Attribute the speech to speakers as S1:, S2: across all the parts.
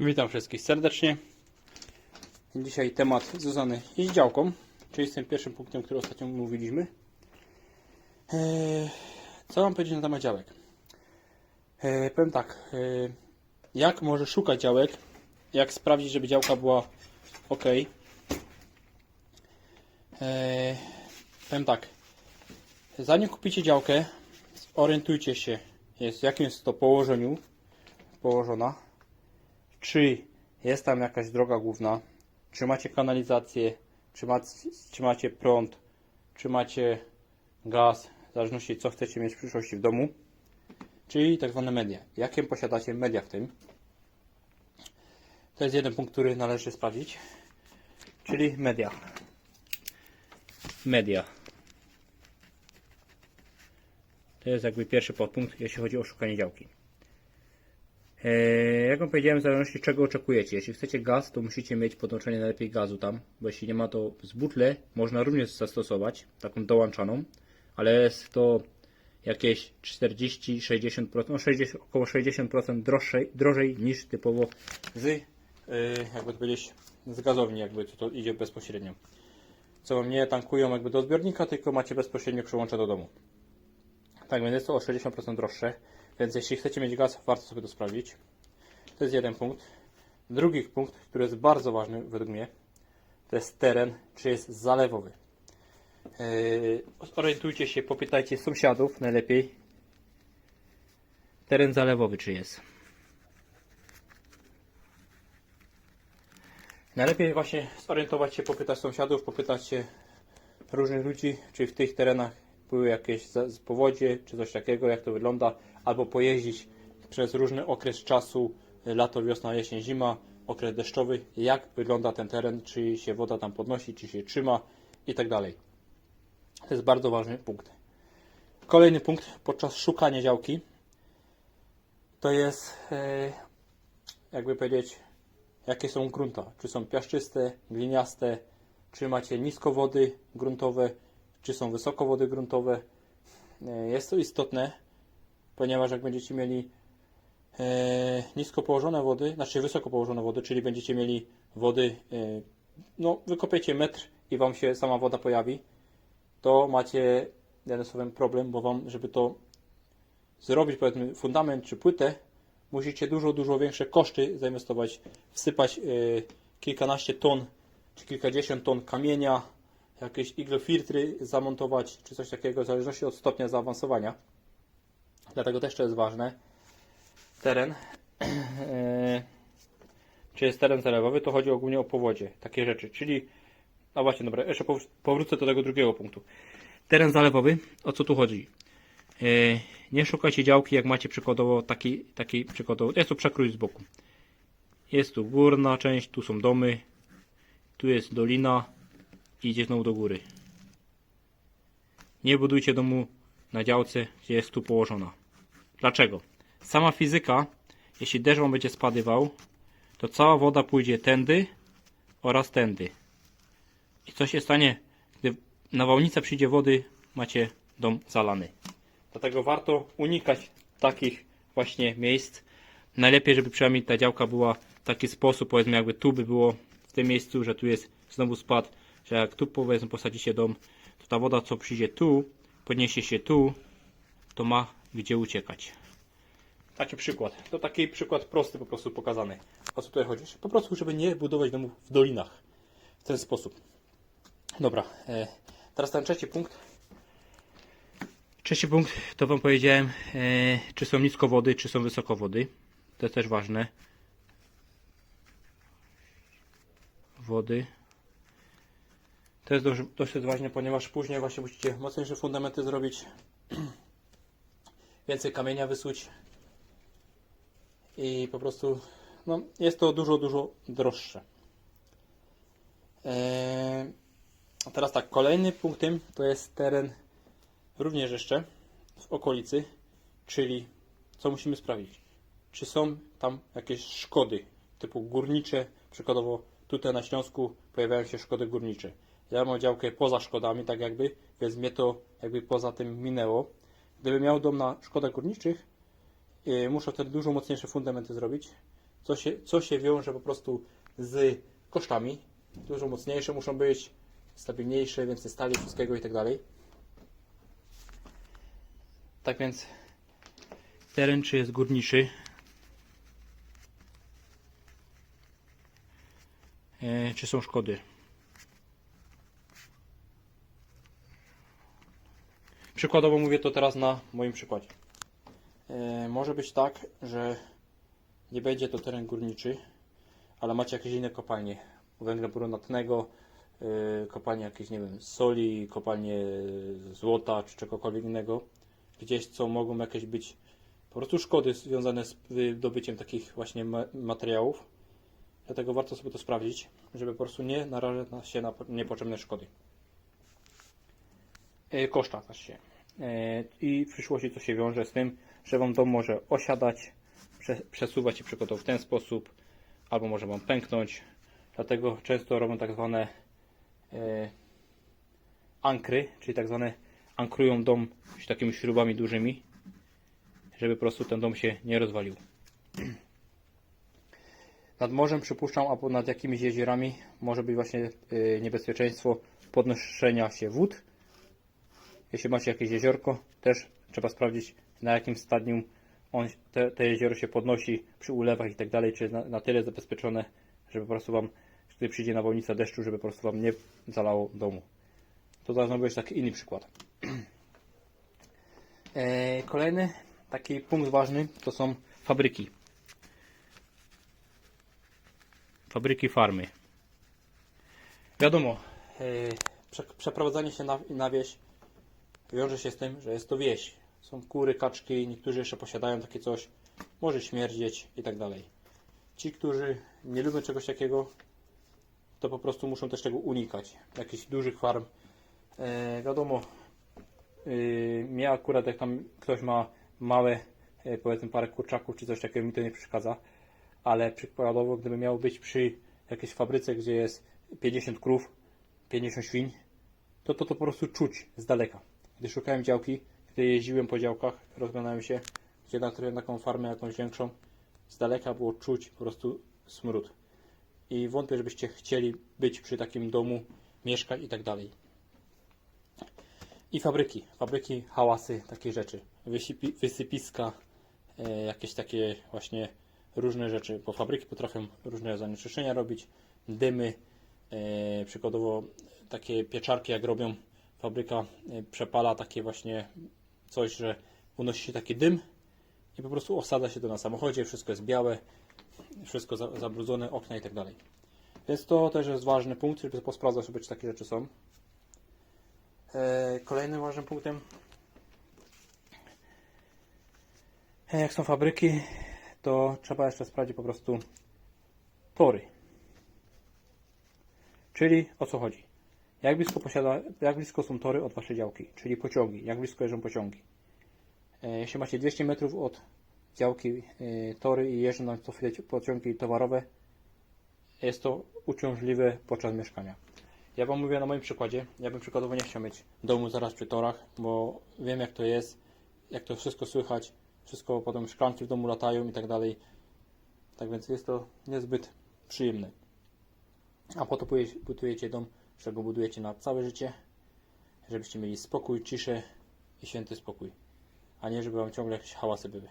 S1: Witam wszystkich serdecznie. Dzisiaj temat związany z działką, czyli z tym pierwszym punktem, który ostatnio mówiliśmy. Eee, Co mam powiedzieć na temat działek? Eee, Powiem tak, eee, jak może szukać działek, jak sprawdzić, żeby działka była ok. Eee, Powiem tak, zanim kupicie działkę, orientujcie się, jest, w jakim jest to położeniu położona czy jest tam jakaś droga główna, czy macie kanalizację, czy, ma, czy macie prąd, czy macie gaz, w zależności co chcecie mieć w przyszłości w domu, czyli tak zwane media. Jakie posiadacie media w tym? To jest jeden punkt, który należy sprawdzić, czyli media. Media. To jest jakby pierwszy podpunkt, jeśli chodzi o szukanie działki. Eee, Jak wam powiedziałem, w zależności czego oczekujecie. Jeśli chcecie gaz, to musicie mieć podłączenie najlepiej gazu tam, bo jeśli nie ma to z butle, można również zastosować taką dołączaną, ale jest to jakieś 40-60%, no 60, około 60% droższej, drożej niż typowo z, yy, jakby to powiedzieć, z gazowni, jakby to, to idzie bezpośrednio. Co wam nie tankują jakby do zbiornika, tylko macie bezpośrednio przyłącze do domu. Tak więc jest to o 60% droższe. Więc jeśli chcecie mieć gaz, warto sobie to sprawdzić. To jest jeden punkt. Drugi punkt, który jest bardzo ważny według mnie, to jest teren, czy jest zalewowy. Yy, Orientujcie się, popytajcie sąsiadów najlepiej. Teren zalewowy czy jest. Najlepiej właśnie zorientować się, popytać sąsiadów, popytać się różnych ludzi, czy w tych terenach były jakieś powodzie, czy coś takiego, jak to wygląda, albo pojeździć przez różny okres czasu, y, lato, wiosna, jesień, zima, okres deszczowy, jak wygląda ten teren, czy się woda tam podnosi, czy się trzyma i tak dalej. To jest bardzo ważny punkt. Kolejny punkt podczas szukania działki to jest, e, jakby powiedzieć, jakie są grunta. Czy są piaszczyste, gliniaste, czy macie niskowody gruntowe, czy są wysokowody gruntowe. E, Jest to istotne, ponieważ jak będziecie mieli e, nisko położone wody, znaczy wysoko położone wody, czyli będziecie mieli wody, e, no wykopiecie metr i Wam się sama woda pojawi, to macie jeden słowem problem, bo Wam, żeby to zrobić powiedzmy fundament czy płytę, musicie dużo, dużo większe koszty zainwestować, wsypać kilkanaście ton czy kilkadziesiąt ton kamienia, jakieś igle filtry zamontować, czy coś takiego, w zależności od stopnia zaawansowania. Dlatego też to jest ważne. Teren. E, czy jest teren zalewowy, to chodzi ogólnie o powodzie, takie rzeczy. Czyli, no właśnie, dobra, jeszcze powr- powrócę do tego drugiego punktu. Teren zalewowy, o co tu chodzi? E, nie szukajcie działki, jak macie przykładowo taki, taki przykładowo, jest tu przekrój z boku. Jest tu górna część, tu są domy, tu jest dolina i idzie znowu do góry. Nie budujcie domu na działce, gdzie jest tu położona. Dlaczego? Sama fizyka, jeśli deszcz wam będzie spadywał, to cała woda pójdzie tędy oraz tędy. I co się stanie, gdy nawałnica przyjdzie wody, macie dom zalany. Dlatego warto unikać takich właśnie miejsc. Najlepiej, żeby przynajmniej ta działka była w taki sposób, powiedzmy jakby tu by było w tym miejscu, że tu jest znowu spad, że jak tu powiedzmy posadzicie dom, to ta woda co przyjdzie tu, podniesie się tu, to ma gdzie uciekać. Taki przykład. To taki przykład prosty po prostu pokazany. O co tutaj chodzi? Po prostu, żeby nie budować domów w dolinach. W ten sposób. Dobra. E, teraz ten trzeci punkt. Trzeci punkt to Wam powiedziałem, e, czy są niskowody, czy są wysokowody. To jest też ważne. Wody. To jest dość, dość ważne, ponieważ później właśnie musicie mocniejsze fundamenty zrobić. Więcej kamienia wysuć. I po prostu no, jest to dużo, dużo droższe. Eee, teraz tak, kolejny punktem to jest teren również jeszcze w okolicy, czyli co musimy sprawdzić? Czy są tam jakieś szkody typu górnicze? Przykładowo tutaj na Śląsku pojawiają się szkody górnicze. Ja mam działkę poza szkodami, tak jakby, więc mnie to jakby poza tym minęło. Gdybym miał dom na szkodach górniczych, yy, muszę wtedy dużo mocniejsze fundamenty zrobić, co się, co się wiąże po prostu z kosztami. Dużo mocniejsze muszą być, stabilniejsze, więcej stali, wszystkiego i tak dalej. Tak więc teren czy jest górniczy, e, czy są szkody. Przykładowo mówię to teraz na moim przykładzie. E, może być tak, że nie będzie to teren górniczy, ale macie jakieś inne kopalnie węgla brunatnego, e, kopalnie jakieś, nie wiem, soli, kopalnie złota czy czegokolwiek innego, gdzieś co mogą jakieś być po prostu szkody związane z wydobyciem takich właśnie ma- materiałów. Dlatego warto sobie to sprawdzić, żeby po prostu nie narażać na- się na po- niepotrzebne szkody. E, koszta. E, I w przyszłości to się wiąże z tym, że Wam dom może osiadać, prze, przesuwać się przykładowo w ten sposób, albo może Wam pęknąć. Dlatego często robią tak zwane e, ankry, czyli tak zwane ankrują dom takimi śrubami dużymi, żeby po prostu ten dom się nie rozwalił. Nad morzem przypuszczam, albo nad jakimiś jeziorami może być właśnie niebezpieczeństwo podnoszenia się wód. Jeśli macie jakieś jeziorko, też trzeba sprawdzić na jakim stadium on, te, te jezioro się podnosi przy ulewach i tak dalej, czy jest na, na tyle zabezpieczone, żeby po prostu Wam, gdy przyjdzie nawałnica deszczu, żeby po prostu Wam nie zalało domu. To zaraz jest taki inny przykład. E, kolejny taki punkt ważny to są fabryki. Fabryki, farmy. Wiadomo, e, prze, przeprowadzanie się na, na wieś wiąże się z tym, że jest to wieś. Są kury, kaczki, niektórzy jeszcze posiadają takie coś, może śmierdzieć i tak dalej. Ci, którzy nie lubią czegoś takiego, to po prostu muszą też tego unikać. Jakichś dużych farm. E, wiadomo, yy, mnie akurat jak tam ktoś ma małe, e, powiedzmy parę kurczaków czy coś takiego, mi to nie przeszkadza. Ale przykładowo, gdyby miało być przy jakiejś fabryce, gdzie jest 50 krów, 50 świń, to to, to po prostu czuć z daleka. Gdy szukałem działki, gdy jeździłem po działkach, rozglądałem się, gdzie nakryłem taką farmę jakąś większą, z daleka było czuć po prostu smród. I wątpię, żebyście chcieli być przy takim domu, mieszkać i tak dalej. I fabryki, fabryki, hałasy, takie rzeczy, Wysypi, wysypiska, e, jakieś takie właśnie różne rzeczy, bo fabryki potrafią różne zanieczyszczenia robić, dymy, e, przykładowo takie pieczarki jak robią, fabryka e, przepala takie właśnie coś, że unosi się taki dym i po prostu osadza się to na samochodzie, wszystko jest białe, wszystko za, zabrudzone, okna i tak dalej. Więc to też jest ważny punkt, żeby posprawdzać sobie, czy takie rzeczy są. E, Kolejnym ważnym punktem, e, jak są fabryki, to trzeba jeszcze sprawdzić po prostu tory. Czyli o co chodzi? Jak blisko, posiada, jak blisko są tory od Waszej działki, czyli pociągi, jak blisko jeżdżą pociągi. E, Jeśli macie 200 metrów od działki e, tory i jeżdżą na co chwilę pociągi towarowe, jest to uciążliwe podczas mieszkania. Ja Wam mówię na moim przykładzie. Ja bym przykładowo nie chciał mieć domu zaraz przy torach, bo wiem jak to jest, jak to wszystko słychać, wszystko potem szklanki w domu latają i tak dalej. Tak więc jest to niezbyt przyjemne. A po to budujecie dom, że go budujecie na całe życie, żebyście mieli spokój, ciszę i święty spokój, a nie żeby Wam ciągle jakieś hałasy były.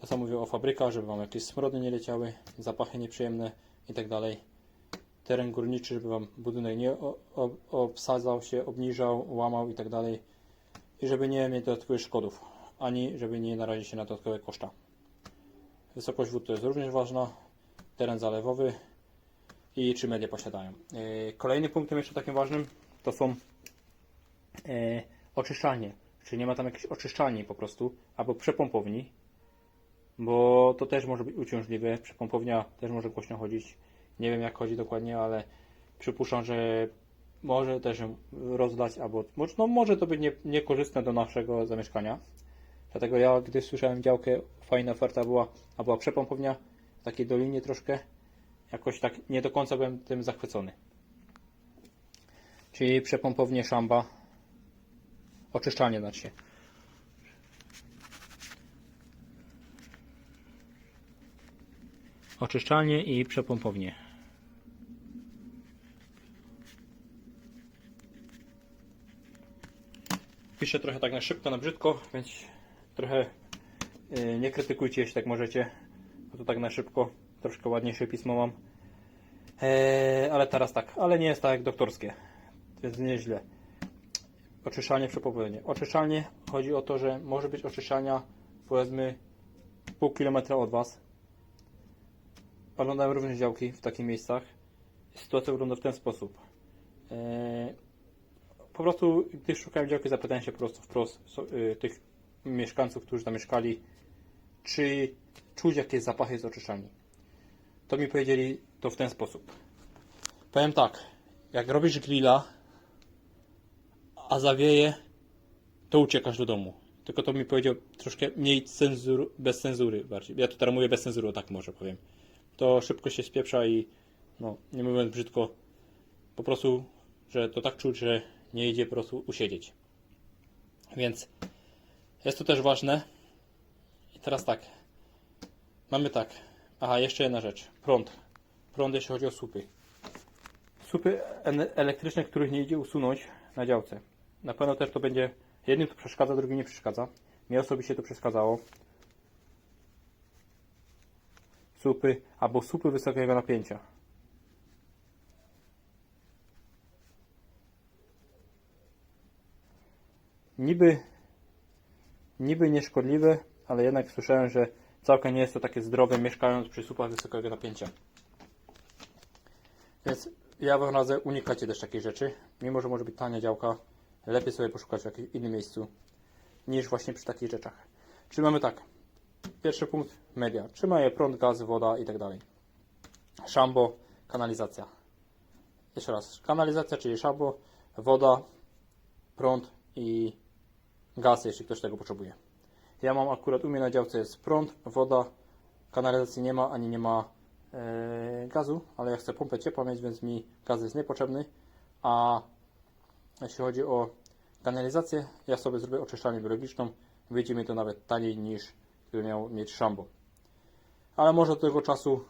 S1: To samo mówię o fabrykach, żeby Wam jakieś smrody nie leciały, zapachy nieprzyjemne i tak teren górniczy, żeby Wam budynek nie obsadzał się, obniżał, łamał i tak. I żeby nie mieć dodatkowych szkodów, ani żeby nie narazić się na dodatkowe koszta. Wysokość wód to jest również ważna, teren zalewowy i czy media posiadają. Yy, Kolejnym punktem jeszcze takim ważnym to są yy, oczyszczalnie. Czy nie ma tam jakiejś oczyszczalni po prostu, albo przepompowni, bo to też może być uciążliwe. Przepompownia też może głośno chodzić. Nie wiem jak chodzi dokładnie, ale przypuszczam, że może też ją rozdać, albo no, może to być nie, niekorzystne do naszego zamieszkania. Dlatego ja, gdy słyszałem działkę, fajna oferta była, a była przepompownia w takiej dolinie troszkę, jakoś tak nie do końca byłem tym zachwycony. Czyli przepompownie szamba, oczyszczalnie znaczy się. oczyszczalnię i przepompownię. Piszę trochę tak na szybko, na brzydko, więc trochę yy, nie krytykujcie, jeśli tak możecie. Bo to tak na szybko, troszkę ładniejsze pismo mam. Eee, ale teraz tak, ale nie jest tak jak doktorskie, więc nieźle. Oczyszczalnie, przepompownie. Oczyszczalnie chodzi o to, że może być oczyszczalnia powiedzmy pół kilometra od Was. Oglądałem również działki w takich miejscach. Sytuacja wygląda w ten sposób. Eee, po prostu, gdy szukałem działki, zapytałem się po prostu wprost so, y, tych mieszkańców, którzy tam mieszkali, czy czuć jakieś zapachy z oczyszczalni. To mi powiedzieli to w ten sposób. Powiem tak, jak robisz grilla, a zawieje, to uciekasz do domu. Tylko to mi powiedział troszkę mniej bez cenzury bardziej. Ja tu teraz mówię bez cenzury, tak może powiem. To szybko się spieprza i no, nie mówiąc brzydko, po prostu, że to tak czuć, że nie idzie po prostu usiedzieć. Więc jest to też ważne. I teraz tak. Mamy tak. Aha, jeszcze jedna rzecz. Prąd. Prąd, jeśli chodzi o słupy. Słupy elektryczne, których nie idzie usunąć na działce. Na pewno też to będzie. Jednym to przeszkadza, drugim nie przeszkadza. Mnie osobiście to przeszkadzało. Słupy albo słupy wysokiego napięcia. Niby, niby nieszkodliwe, ale jednak słyszałem, że całkiem nie jest to takie zdrowe mieszkając przy słupach wysokiego napięcia. Więc ja wam radzę unikacie też takich rzeczy. Mimo, że może być tania działka, lepiej sobie poszukać w jakimś innym miejscu niż właśnie przy takich rzeczach. Czyli mamy tak. Pierwszy punkt media. Trzyma je prąd, gaz, woda i tak dalej. Szambo, kanalizacja. Jeszcze raz. Kanalizacja, czyli szambo, woda, prąd i gaz, jeśli ktoś tego potrzebuje. Ja mam akurat u mnie na działce jest prąd, woda, kanalizacji nie ma, ani nie ma e, gazu, ale ja chcę pompę ciepła mieć, więc mi gaz jest niepotrzebny. A jeśli chodzi o kanalizację, ja sobie zrobię oczyszczalnię biologiczną. Wyjdzie mi to nawet taniej niż gdybym miał mieć szambo. Ale może do tego czasu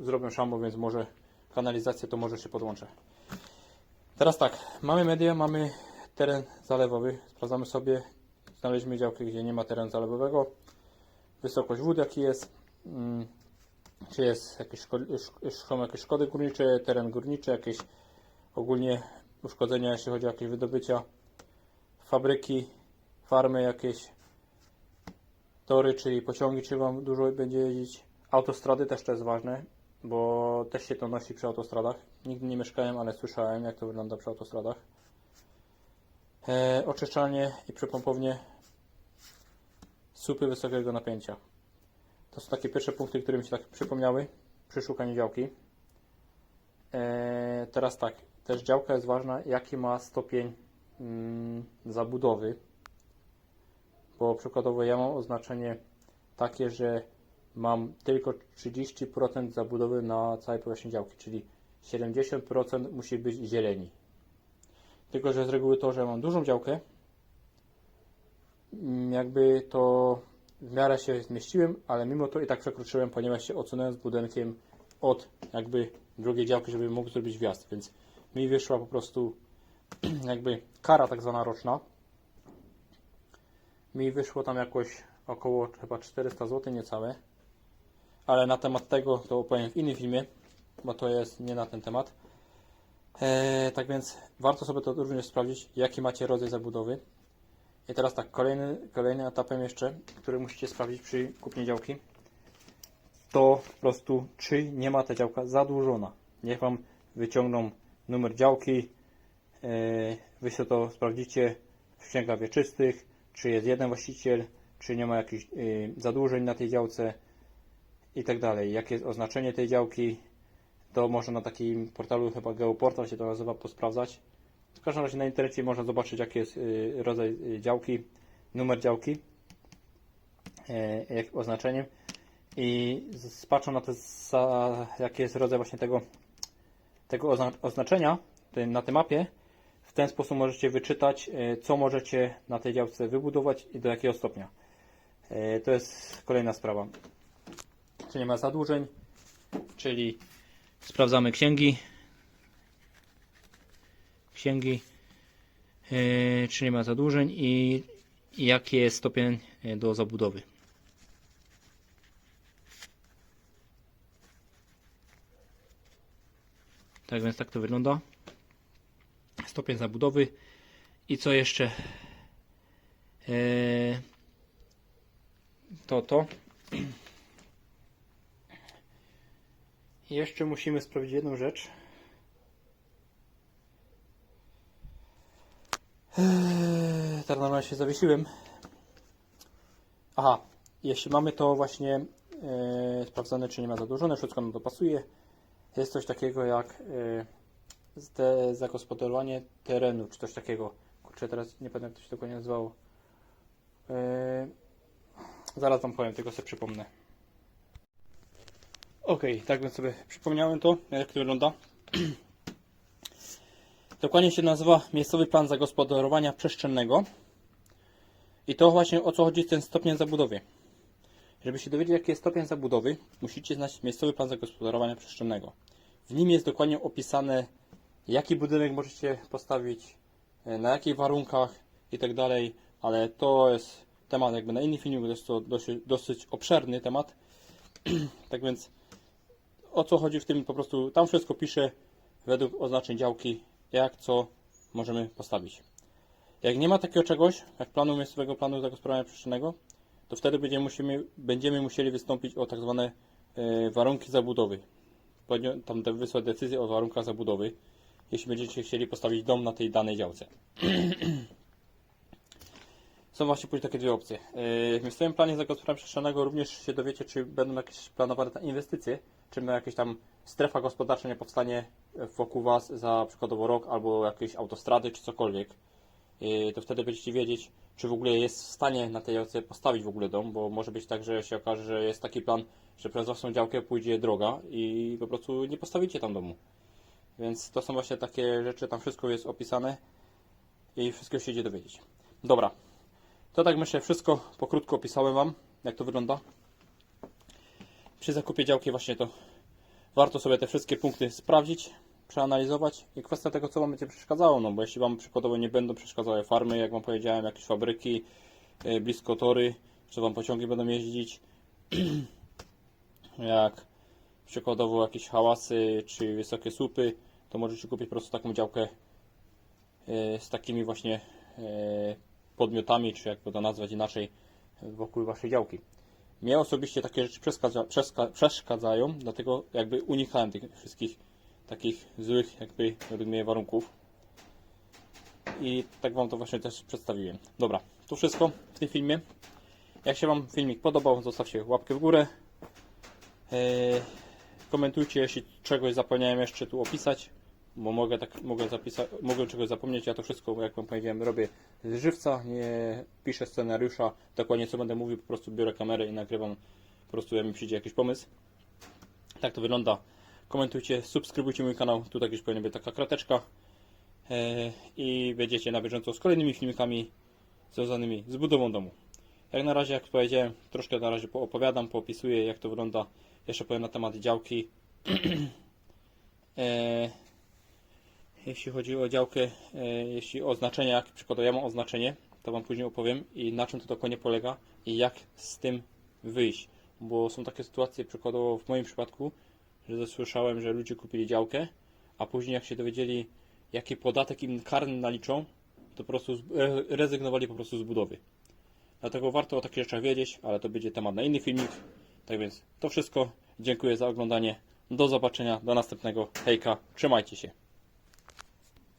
S1: zrobię szambo, więc może kanalizację to może się podłączę. Teraz tak, mamy media, mamy teren zalewowy. Sprawdzamy sobie, znaleźliśmy działkę, gdzie nie ma terenu zalewowego. Wysokość wód jaki jest. Mm, czy jest jakieś są jakieś szkody górnicze, teren górniczy, jakieś ogólnie uszkodzenia, jeśli chodzi o jakieś wydobycia, fabryki, farmy jakieś, tory, czyli pociągi, czy Wam dużo będzie jeździć. Autostrady też to jest ważne, bo też się to nosi przy autostradach. Nigdy nie mieszkałem, ale słyszałem, jak to wygląda przy autostradach. E, oczyszczalnie i przepompownie słupy wysokiego napięcia. To są takie pierwsze punkty, które mi się tak przypomniały przy szukaniu działki. E, teraz tak, też działka jest ważna, jaki ma stopień mm, zabudowy. Bo przykładowo ja mam oznaczenie takie, że mam tylko 30% zabudowy na całej powierzchni działki, czyli 70% musi być zieleni. Tylko, że z reguły to, że mam dużą działkę, jakby to w miarę się zmieściłem, ale mimo to i tak przekroczyłem, ponieważ się odsunąłem z budynkiem od jakby drugiej działki, żeby mógł zrobić wjazd, więc mi wyszła po prostu jakby kara tak zwana roczna. Mi wyszło tam jakoś około chyba 400 zł niecałe, ale na temat tego to opowiem w innym filmie, bo to jest nie na ten temat. Eee, tak więc warto sobie to również sprawdzić, jaki macie rodzaj zabudowy. I teraz tak, kolejny, kolejnym etapem jeszcze, który musicie sprawdzić przy kupnie działki, to po prostu, czy nie ma ta działka zadłużona. Niech Wam wyciągną numer działki, eee, Wy sobie to sprawdzicie w księgach wieczystych, czy jest jeden właściciel, czy nie ma jakichś y, zadłużeń na tej działce i tak dalej. Jakie jest oznaczenie tej działki, to można na takim portalu, chyba Geoportal się to nazywa, posprawdzać. W każdym razie na internecie można zobaczyć, jaki jest y, rodzaj y, działki, numer działki, y, jak oznaczeniem i patrzą na to, jaki jest rodzaj właśnie tego, tego ozna, oznaczenia na tej mapie. W ten sposób możecie wyczytać, co możecie na tej działce wybudować i do jakiego stopnia. To jest kolejna sprawa. Czy nie ma zadłużeń, czyli sprawdzamy księgi. Księgi, yy, czy nie ma zadłużeń i jaki jest stopień yy, do zabudowy. Tak więc tak to wygląda. Stopień zabudowy. I co jeszcze? Eee, to to. Jeszcze musimy sprawdzić jedną rzecz. Eee, teraz normalnie się zawiesiłem. Aha, jeśli mamy to właśnie e, sprawdzone, czy nie ma zadłużone, wszystko nam to pasuje. Jest coś takiego jak e, te zagospodarowanie terenu, czy coś takiego. Kurczę, teraz nie pamiętam jak to się dokładnie nazywało. E, zaraz Wam powiem, tylko sobie przypomnę. Ok, tak więc sobie przypomniałem to, jak to wygląda. Dokładnie się nazywa miejscowy plan zagospodarowania przestrzennego. I to właśnie o co chodzi z tym stopniem zabudowy. Żeby się dowiedzieć, jaki jest stopień zabudowy, musicie znać miejscowy plan zagospodarowania przestrzennego. W nim jest dokładnie opisane, jaki budynek możecie postawić, e, na jakich warunkach i tak ale to jest temat jakby na inny film, bo jest to dosyć, dosyć obszerny temat. tak więc o co chodzi w tym po prostu, tam wszystko pisze według oznaczeń działki, jak co możemy postawić. Jak nie ma takiego czegoś, jak planu miejscowego planu zagospodarowania przestrzennego, to wtedy będziemy, będziemy musieli wystąpić o tak zwane e, warunki zabudowy. Tam wysłać decyzję o warunkach zabudowy, jeśli będziecie chcieli postawić dom na tej danej działce. Są właśnie później takie dwie opcje. Yy, W miejscowym planie zagospodarowania przestrzennego również się dowiecie, czy będą jakieś planowane inwestycje, czy ma jakieś tam strefa gospodarcza nie powstanie wokół Was za przykładowo rok, albo jakieś autostrady, czy cokolwiek. Yy, To wtedy będziecie wiedzieć, czy w ogóle jest w stanie na tej działce postawić w ogóle dom, bo może być tak, że się okaże, że jest taki plan, że przez Waszą działkę pójdzie droga i po prostu nie postawicie tam domu. Więc to są właśnie takie rzeczy, tam wszystko jest opisane i wszystko się idzie dowiedzieć. Dobra, to tak myślę wszystko pokrótko opisałem Wam, jak to wygląda. Przy zakupie działki właśnie to warto sobie te wszystkie punkty sprawdzić, przeanalizować i kwestia tego, co Wam będzie przeszkadzało, no bo jeśli Wam przykładowo nie będą przeszkadzały farmy, jak Wam powiedziałem, jakieś fabryki, yy, blisko tory, czy Wam pociągi będą jeździć, jak przykładowo jakieś hałasy, czy wysokie słupy, to możecie kupić po prostu taką działkę yy, z takimi właśnie yy, podmiotami, czy jakby to nazwać inaczej, wokół waszej działki. Mnie osobiście takie rzeczy przeszkadza, przeszka, przeszkadzają, dlatego jakby unikałem tych wszystkich takich złych jakby mnie warunków. I tak Wam to właśnie też przedstawiłem. Dobra, to wszystko w tym filmie. Jak się Wam filmik podobał, zostawcie łapkę w górę. Eee, komentujcie, jeśli czegoś zapomniałem jeszcze tu opisać, bo mogę tak mogę zapisać, mogę czegoś zapomnieć. Ja to wszystko, jak Wam powiedziałem, robię z żywca, nie piszę scenariusza, dokładnie co będę mówił, po prostu biorę kamerę i nagrywam, po prostu jak mi przyjdzie jakiś pomysł. Tak to wygląda. Komentujcie, subskrybujcie mój kanał, tu tak już powinna być taka krateczka Eee, i będziecie na bieżąco z kolejnymi filmikami związanymi z budową domu. Jak na razie, jak powiedziałem, troszkę na razie opowiadam, poopisuję jak to wygląda. Jeszcze powiem na temat działki. Eee, jeśli chodzi o działkę, e, jeśli o oznaczenia, jak przykładowo ja mam oznaczenie, to Wam później opowiem i na czym to dokładnie polega i jak z tym wyjść. Bo są takie sytuacje, przykładowo w moim przypadku, że zasłyszałem, że ludzie kupili działkę, a później jak się dowiedzieli, jaki podatek im karny naliczą, to po prostu rezygnowali po prostu z budowy. Dlatego warto o takich rzeczach wiedzieć, ale to będzie temat na inny filmik. Tak więc to wszystko. Dziękuję za oglądanie. Do zobaczenia, do następnego. Hejka, trzymajcie się.